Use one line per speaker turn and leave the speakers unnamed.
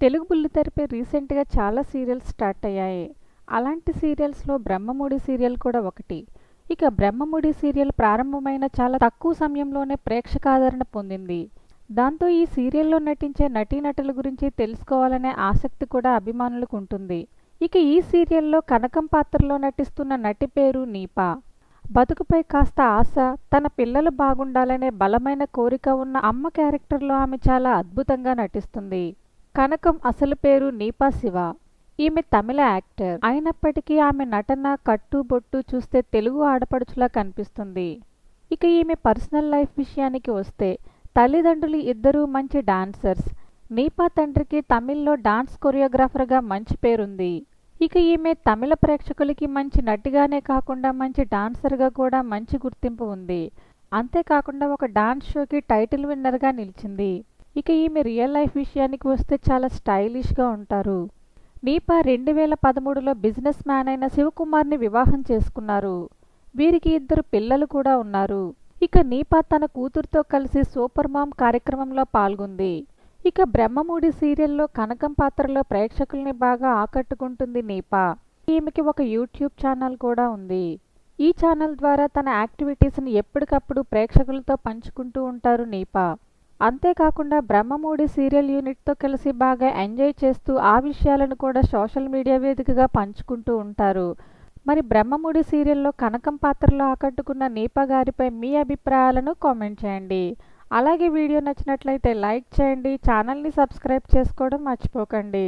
తెలుగు బుల్లితెరపై రీసెంట్గా చాలా serials start అయ్యాయి. అలాంటి సీరియల్స్లో బ్రహ్మముడి సీరియల్ కూడా ఒకటి. ఇక బ్రహ్మముడి సీరియల్ ప్రారంభమైన చాలా తక్కువ సమయంలోనే ప్రేక్షకాదరణ పొందింది. దాంతో ఈ సీరియల్లో నటించే నటీనటుల గురించి తెలుసుకోవాలనే ఆసక్తి కూడా అభిమానులకు ఉంటుంది. ఇక ఈ సీరియల్లో కనకం పాత్రలో నటిస్తున్న నటి పేరు నీపా. బతుకుపై కాస్త ఆశ తన పిల్లలు బాగుండాలనే బలమైన కోరిక ఉన్న అమ్మ క్యారెక్టర్లో ఆమె చాలా అద్భుతంగా నటిస్తుంది. కనకం అసలు పేరు నీపా శివ. ఈమె తమిళ యాక్టర్. అయినప్పటికీ ఆమె నటన కట్టు బొట్టు చూస్తే తెలుగు ఆడపడుచులా కనిపిస్తుంది. ఇక ఈమె పర్సనల్ లైఫ్ విషయానికి వస్తే తల్లిదండ్రులు ఇద్దరూ మంచి డాన్సర్స్. నీపా తండ్రికి తమిళ్ళో డాన్స్ కొరియోగ్రాఫర్గా మంచి పేరుంది. ఇక ఈమె తమిళ ప్రేక్షకులకి మంచి నటిగానే కాకుండా మంచి డాన్సర్గా కూడా మంచి గుర్తింపు ఉంది. అంతేకాకుండా ఒక డాన్స్ షోకి టైటిల్ విన్నర్గా నిలిచింది. ఇక ఈమె రియల్ లైఫ్ విషయానికి వస్తే చాలా స్టైలిష్గా ఉంటారు. నీపా రెండు వేల పదమూడులో బిజినెస్ మ్యాన్ అయిన శివకుమార్ని వివాహం చేసుకున్నారు. వీరికి ఇద్దరు పిల్లలు కూడా ఉన్నారు. ఇక నీపా తన కూతురుతో కలిసి సూపర్ మామ్ కార్యక్రమంలో పాల్గొంది. ఇక బ్రహ్మమూడి సీరియల్లో కనకం పాత్రలో ప్రేక్షకుల్ని బాగా ఆకట్టుకుంటుంది నీపా ఈమెకి ఒక యూట్యూబ్ ఛానల్ కూడా ఉంది. ఈ ఛానల్ ద్వారా తన యాక్టివిటీస్ని ఎప్పటికప్పుడు ప్రేక్షకులతో పంచుకుంటూ ఉంటారు నీపా అంతేకాకుండా బ్రహ్మమూడి సీరియల్ యూనిట్తో కలిసి బాగా ఎంజాయ్ చేస్తూ ఆ విషయాలను కూడా సోషల్ మీడియా వేదికగా పంచుకుంటూ ఉంటారు. మరి బ్రహ్మముడి సీరియల్లో కనకం పాత్రలో ఆకట్టుకున్న నీపా గారిపై మీ అభిప్రాయాలను కామెంట్ చేయండి. అలాగే వీడియో నచ్చినట్లయితే లైక్ చేయండి ఛానల్ని సబ్స్క్రైబ్ చేసుకోవడం మర్చిపోకండి.